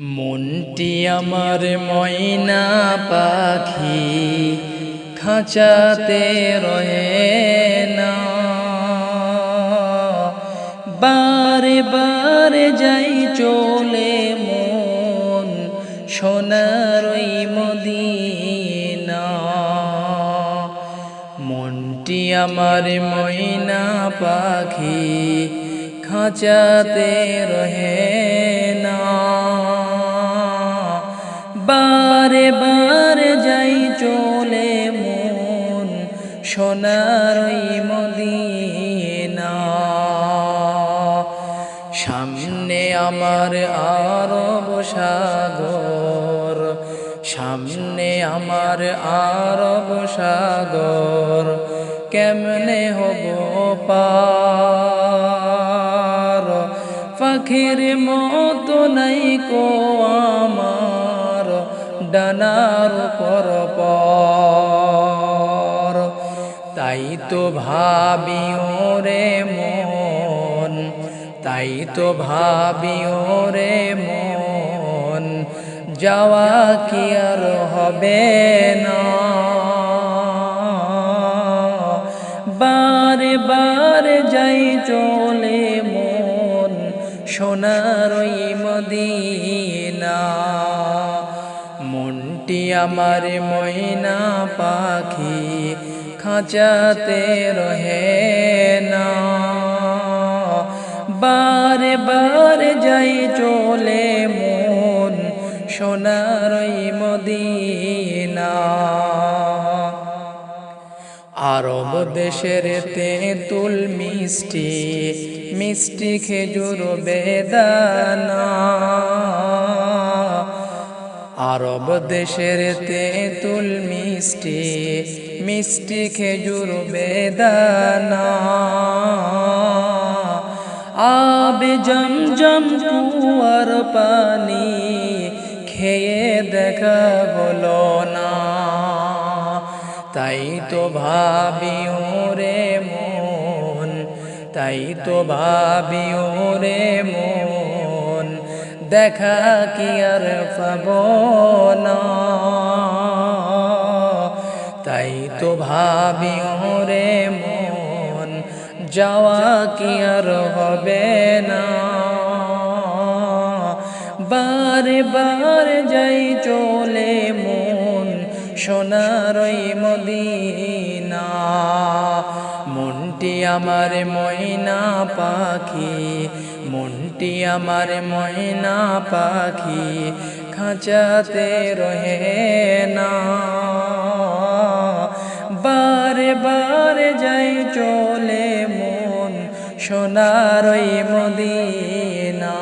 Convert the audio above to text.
মনটি আমার ময়না পাখি, খাঁচাতে রহে না। বারে বারে যাই চলে মন, সোনার ওই মদিনা। মনটি আমার ময়না পাখি, খাঁচাতে রহে না। চলে মন সোনার মদিনা। সামনে আমার আরব সাগর, সামনে আমার আরব সাগর, কেমনে হব পাখির মতো নাই কো আমার ডানার পর পর। তাই তো ভাবি রে মন, তাই তো ভাবি রে মন, যাওয়া কি আর হবে না। বারে বারে যাই চলে মন, সোনার মদিনা মনটি আমার ময়না পাখি, খাঁচাতে রহে না। বারে বারে যাই চলে মন, সোনার মদিনা। আরব দেশের তেঁতুল মিষ্টি মিষ্টি খেজুর বেদানা। আরব দেশের তেঁতুল মিষ্টি মিষ্টি খেজুর বেদানা। আবে জম জম কুয়ার পানি খেয়ে দেখা হলো না। তাই তো ভাবি রে মন, তাই তো ভাবি রে মন দেখা কি আর পাব না। তাই তো ভাবি রে মন, যাওয়া কি আর হবে না। বারে বারে যাই চলে মন, সোনার ওই মদিনা। মনটি আমার ময়না পাখি মনটি আমার ময়না পাখি খাঁচাতে রহে না। বারে বারে যাই চলে মন সোনার ওই মদিনা।